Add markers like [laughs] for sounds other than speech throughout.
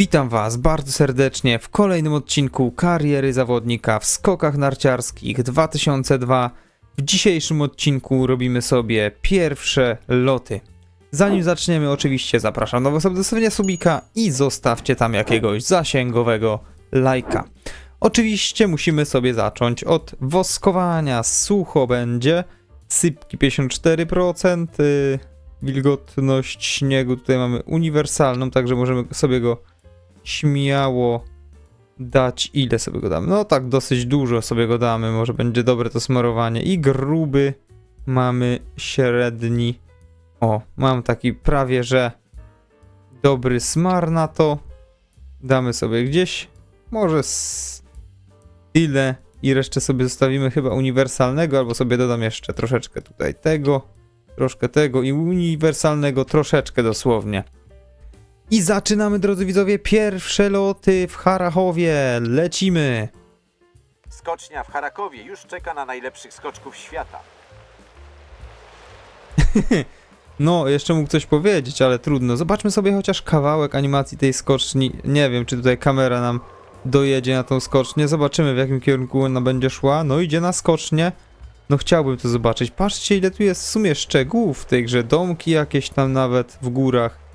Witam Was bardzo serdecznie w kolejnym odcinku kariery zawodnika w skokach narciarskich 2002. W dzisiejszym odcinku robimy sobie pierwsze loty. Zanim zaczniemy, oczywiście zapraszam do zostawienia subika i zostawcie tam jakiegoś zasięgowego lajka. Oczywiście musimy sobie zacząć od woskowania. Sucho będzie. Sypki 54%. y, Wilgotność śniegu tutaj mamy uniwersalną, także możemy sobie go śmiało dać. Ile sobie go damy? No tak, dosyć dużo sobie go damy. Może będzie dobre to smarowanie. I gruby mamy średni. O, mam taki prawie że dobry smar na to. Damy sobie gdzieś. Może z tyle. I resztę sobie zostawimy chyba uniwersalnego, albo sobie dodam jeszcze troszeczkę tutaj tego, troszkę tego i uniwersalnego troszeczkę dosłownie. I zaczynamy, drodzy widzowie, pierwsze loty w Harachowie. Lecimy. Skocznia w Charakowie już czeka na najlepszych skoczków świata. [laughs] No, jeszcze mógł coś powiedzieć, ale trudno. Zobaczmy sobie chociaż kawałek animacji tej skoczni. Nie wiem, czy tutaj kamera nam dojedzie na tą skocznię. Zobaczymy, w jakim kierunku ona będzie szła. No, idzie na skocznię. No, chciałbym to zobaczyć. Patrzcie, ile tu jest w sumie szczegółów w tej grze. Domki jakieś tam nawet w górach.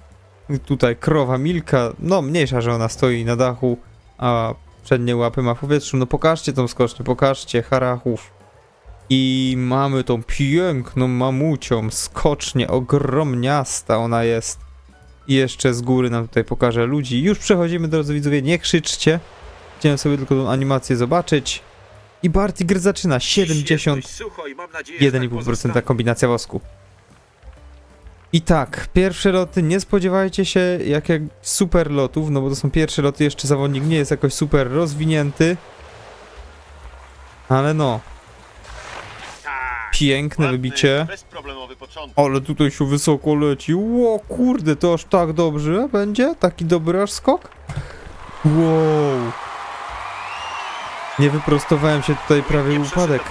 Tutaj krowa Milka. No, mniejsza, że ona stoi na dachu, a przednie łapy ma w powietrzu. No, pokażcie tą skocznię, pokażcie. Harachów. I mamy tą piękną mamucią, skocznie, ogromniasta ona jest. I jeszcze z góry nam tutaj pokażę ludzi. Już przechodzimy, drodzy widzowie, nie krzyczcie. Chciałem sobie tylko tą animację zobaczyć. I Bartigr zaczyna, 70 Jest dość I tak, pierwsze loty, nie spodziewajcie się jak, jak super lotów, no bo to są pierwsze loty, jeszcze zawodnik nie jest jakoś super rozwinięty. Ale no, piękne wybicie. Bezproblemowy początek. Ale tutaj się wysoko leci. Ło, kurde, to aż tak dobrze będzie? Taki dobry aż skok? Wow. Nie wyprostowałem się tutaj prawie upadek.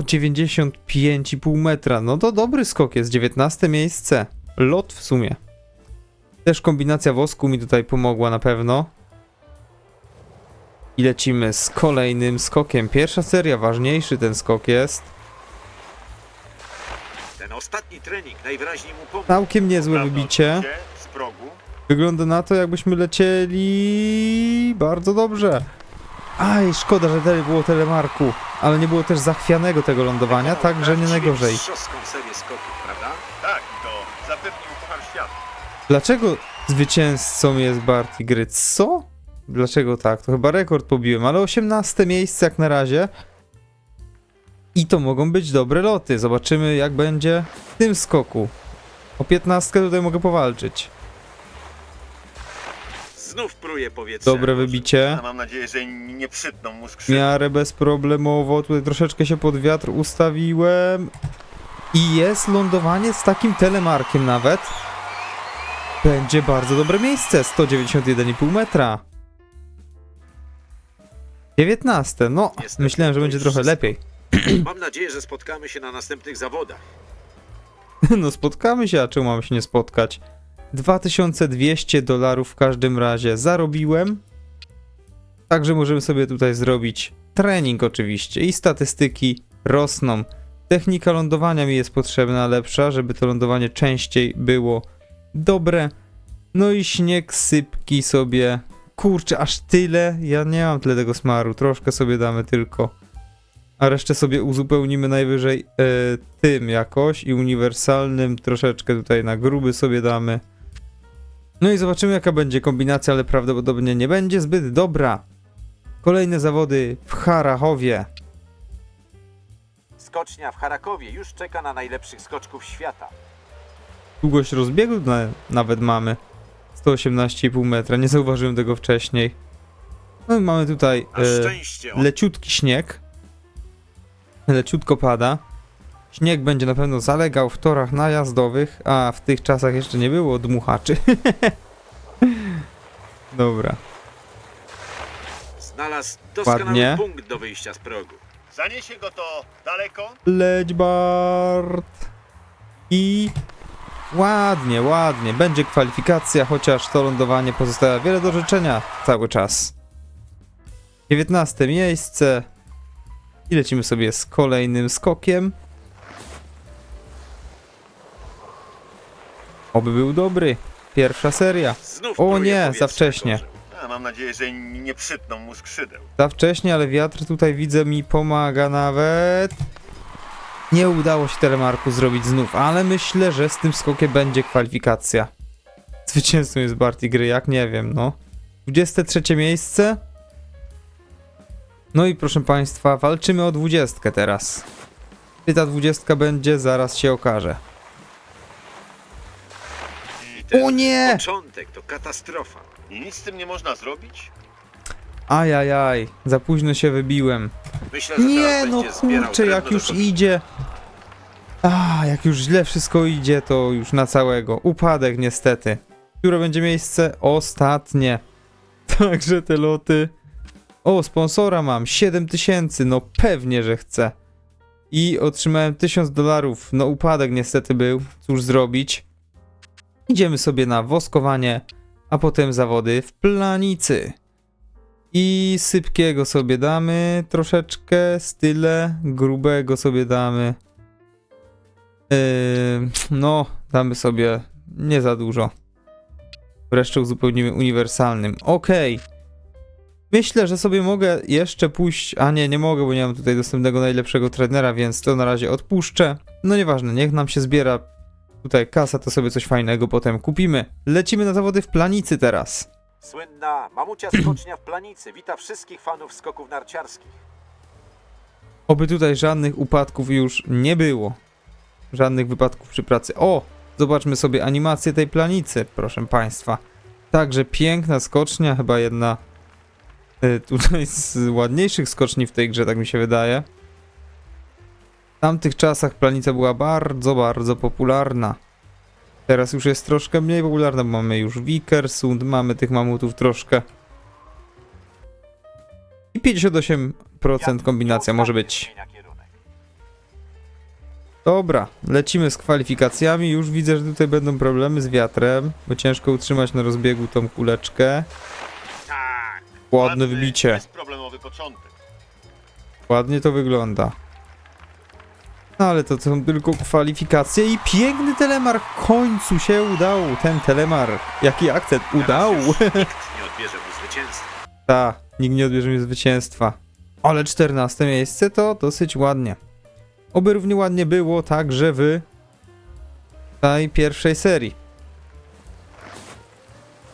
195,5 metra. No to dobry skok jest, 19 miejsce. Lot w sumie. Też kombinacja wosku mi tutaj pomogła na pewno. I lecimy z kolejnym skokiem. Pierwsza seria, ważniejszy ten skok jest. Ten ostatni trening najwyraźniej mu pomógł. Całkiem niezłe Poprawne wybicie. odbicie Z progu. Wygląda na to, jakbyśmy lecieli bardzo dobrze. Aj, szkoda, że tyle było telemarku, ale nie było też zachwianego tego lądowania, także nie najgorzej. mistrzowską serię skoków, prawda? Tak, to zapewnił Puchar Świata. Dlaczego zwycięzcą jest Barty Gry? Co? Dlaczego tak? To chyba rekord pobiłem, ale 18 miejsce jak na razie. I to mogą być dobre loty. Zobaczymy jak będzie w tym skoku. O 15 tutaj mogę powalczyć. Znów pruje powietrze. Dobre wybicie. Mam nadzieję, że nie przytną mu W skrzydła. miarę bezproblemowo. Tutaj troszeczkę się pod wiatr ustawiłem. I jest lądowanie z takim telemarkiem nawet. Będzie bardzo dobre miejsce. 191,5 metra. 19. No, Niestety, myślałem, że to będzie już trochę wszystko. lepiej. [clears throat] Mam nadzieję, że spotkamy się na następnych zawodach. [clears throat] No spotkamy się, a czemu mamy się nie spotkać? 2200 dolarów w każdym razie zarobiłem. Także możemy sobie tutaj zrobić trening oczywiście i statystyki rosną. Technika lądowania mi jest potrzebna lepsza, żeby to lądowanie częściej było dobre. No i śnieg sypki sobie. Kurczę, aż tyle? Ja nie mam tyle tego smaru, troszkę sobie damy tylko. A resztę sobie uzupełnimy najwyżej e, tym jakoś i uniwersalnym troszeczkę tutaj na gruby sobie damy. No i zobaczymy jaka będzie kombinacja, ale prawdopodobnie nie będzie zbyt dobra. Kolejne zawody w Harachowie. Skocznia w Charakowie już czeka na najlepszych skoczków świata. Długość rozbiegu na, nawet mamy. 118,5 metra, nie zauważyłem tego wcześniej. No i mamy tutaj Na e, szczęście on leciutki śnieg. Leciutko pada. Śnieg będzie na pewno zalegał w torach najazdowych, a w tych czasach jeszcze nie było dmuchaczy. [laughs] Dobra. znalazł doskonały Ładnie. punkt do wyjścia z progu. Zaniesie go to daleko. Leć Bart. I Ładnie, ładnie. Będzie kwalifikacja, chociaż to lądowanie pozostawia wiele do życzenia cały czas. 19 miejsce. I lecimy sobie z kolejnym skokiem. Oby był dobry. Pierwsza seria. Znów O nie, za wcześnie. A, mam nadzieję, że nie przytną mu skrzydeł. Za wcześnie, ale wiatr tutaj widzę mi pomaga nawet. Nie udało się telemarku zrobić znów, ale myślę, że z tym skokiem będzie kwalifikacja. Zwycięzcą jest Barty gry, jak nie wiem, no. 23 miejsce. No i proszę Państwa, walczymy o 20 teraz. Czy ta 20 będzie, zaraz się okaże. Ten O nie! Początek to katastrofa. I nic z tym nie można zrobić? Ajajaj, za późno się wybiłem. Myślę, że Nie teraz no będzie zbierał kurczę, jak już idzie. A, jak już źle wszystko idzie, to już na całego. Upadek niestety. Które będzie miejsce? Ostatnie. [laughs] Także te loty. O, sponsora mam. 7000, no pewnie, że chcę. I otrzymałem 1000 dolarów. No upadek niestety był. Cóż zrobić? Idziemy sobie na woskowanie, a potem zawody w planicy. I sypkiego sobie damy troszeczkę, style grubego sobie damy. Yy, no, damy sobie nie za dużo. Wreszcie uzupełnimy uniwersalnym. Okej. Myślę, że sobie mogę jeszcze pójść. A nie, nie mogę, bo nie mam tutaj dostępnego najlepszego trenera, więc to na razie odpuszczę. No nieważne, niech nam się zbiera tutaj kasa, to sobie coś fajnego potem kupimy. Lecimy na zawody w planicy teraz. Słynna mamucia skocznia w planicy wita wszystkich fanów skoków narciarskich. Oby tutaj żadnych upadków już nie było. Żadnych wypadków przy pracy. O! Zobaczmy sobie animację tej planicy, proszę Państwa. Także piękna skocznia, chyba jedna y, tutaj z ładniejszych skoczni w tej grze, tak mi się wydaje. W tamtych czasach planica była bardzo, bardzo popularna. Teraz już jest troszkę mniej popularna, bo mamy już Vikersund, mamy tych mamutów troszkę. I 58% kombinacja może być. Dobra, lecimy z kwalifikacjami. Już widzę, że tutaj będą problemy z wiatrem, bo ciężko utrzymać na rozbiegu tą kuleczkę. Tak. Ładne wybicie. Ładnie to wygląda. No ale to są tylko kwalifikacje i piękny telemark. W końcu się udał ten telemark. Jaki akcent? Udał. Nikt [laughs] nie odbierze mu zwycięstwa. Ta, nikt nie odbierze mi zwycięstwa. Ale 14 miejsce to dosyć ładnie. Oby równie ładnie było także w tej pierwszej serii.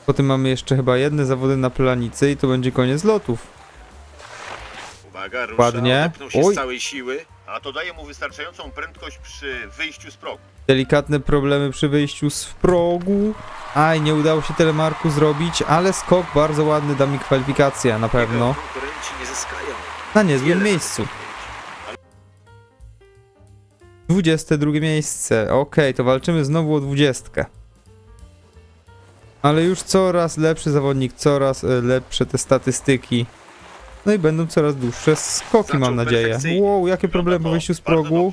Potem mamy jeszcze chyba jedne zawody na planicy i to będzie koniec lotów. Uwaga, rusza, Ładnie. odepnął się Oj. z całej siły. A to daje mu wystarczającą prędkość przy wyjściu z progu. Delikatne problemy przy wyjściu z progu. Aj, nie udało się telemarku zrobić, ale skok bardzo ładny da mi kwalifikację na pewno. Jego konkurenci nie zyskają. Na niezłym miejscu. punktów. 22 miejsce. Okej, to walczymy znowu o 20. Ale już coraz lepszy zawodnik, coraz e, lepsze te statystyki. No i będą coraz dłuższe skoki, mam nadzieję. Wow, jakie problemy po wyjściu z progu.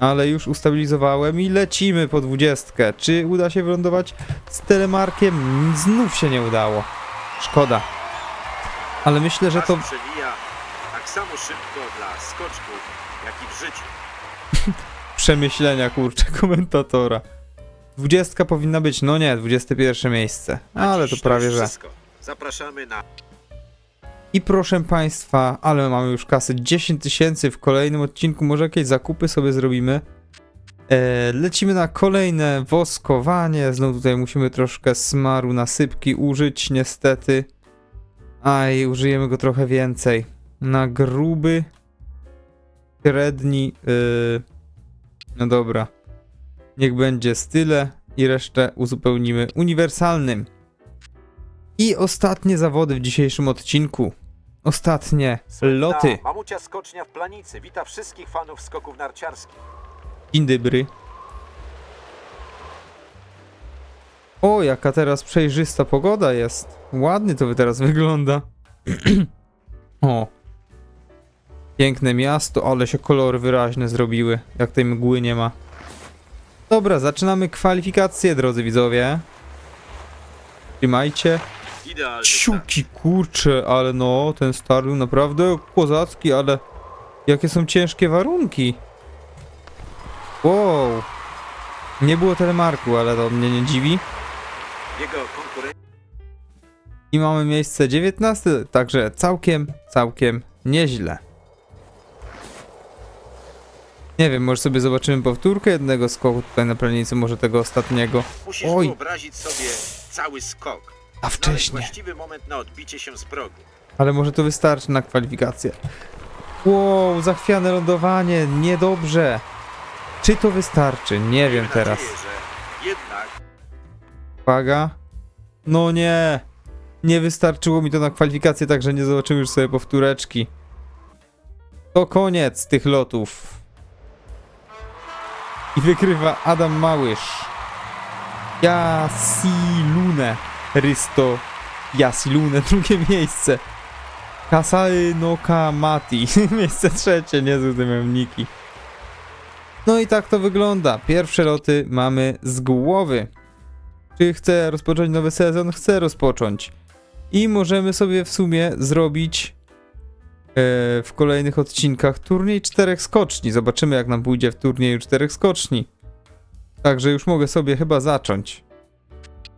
Ale już ustabilizowałem i lecimy po 20. Czy uda się wylądować z telemarkiem? Znów się nie udało. Szkoda. Ale myślę, że to tak samo szybko dla skoczków, jak i w życiu. [laughs] przemyślenia, kurczę, komentatora. 20 powinna być, no nie, 21 miejsce. Ale to prawie że. Zapraszamy na I proszę Państwa, ale mamy już kasy 10 tysięcy w kolejnym odcinku. Może jakieś zakupy sobie zrobimy. E, lecimy na kolejne woskowanie. Znowu tutaj musimy troszkę smaru nasypki użyć, niestety. Aj, użyjemy go trochę więcej. Na gruby, średni. Yy... No dobra. Niech będzie style i resztę uzupełnimy uniwersalnym. I ostatnie zawody w dzisiejszym odcinku. Ostatnie loty. Mamucia skocznia w planicy wita wszystkich fanów skoków narciarskich. Dzień dobry. O, jaka teraz przejrzysta pogoda jest. Ładnie to teraz wygląda. [clears throat] o. Piękne miasto, ale się kolory wyraźne zrobiły, jak tej mgły nie ma. Dobra, zaczynamy kwalifikacje, drodzy widzowie. Trzymajcie. Idealny start. Ciuki, kurcze, ale no, ten start był naprawdę kozacki, ale jakie są ciężkie warunki. Wow. Nie było telemarku, ale to mnie nie dziwi. Jego konkurencja I mamy miejsce 19, także całkiem, całkiem nieźle. Nie wiem, może sobie zobaczymy powtórkę jednego skoku tutaj na planicy, może tego ostatniego. Musisz Oj. wyobrazić sobie cały skok. A wcześniej. właściwy moment na odbicie się z progu. Ale może to wystarczy na kwalifikację. Wow, zachwiane lądowanie, niedobrze. Czy to wystarczy? Nie wiem Miejmy teraz. Nadzieję, że jednak Uwaga. No nie. Nie wystarczyło mi to na kwalifikację, także nie zobaczymy już sobie powtóreczki. To koniec tych lotów. I wykrywa Adam Małysz. Jasilune. Rysto Jasilune, [laughs] drugie miejsce. Kasai no Kamati. [laughs] miejsce trzecie, niezłe te mierniki. No i tak to wygląda. Pierwsze loty mamy z głowy. Czy chcę rozpocząć nowy sezon? Chcę rozpocząć. I możemy sobie w sumie zrobić e, w kolejnych odcinkach turniej czterech skoczni. Zobaczymy, jak nam pójdzie w turnieju czterech skoczni. Także już mogę sobie chyba zacząć.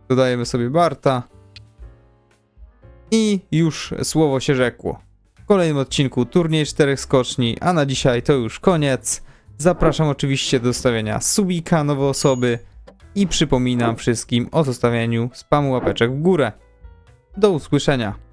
Dodajemy sobie Barta. I już słowo się rzekło. W kolejnym odcinku turniej czterech skoczni, a na dzisiaj to już koniec. Zapraszam oczywiście do zostawienia subika nowe osoby i przypominam wszystkim o zostawianiu spamu łapeczek w górę. Do usłyszenia.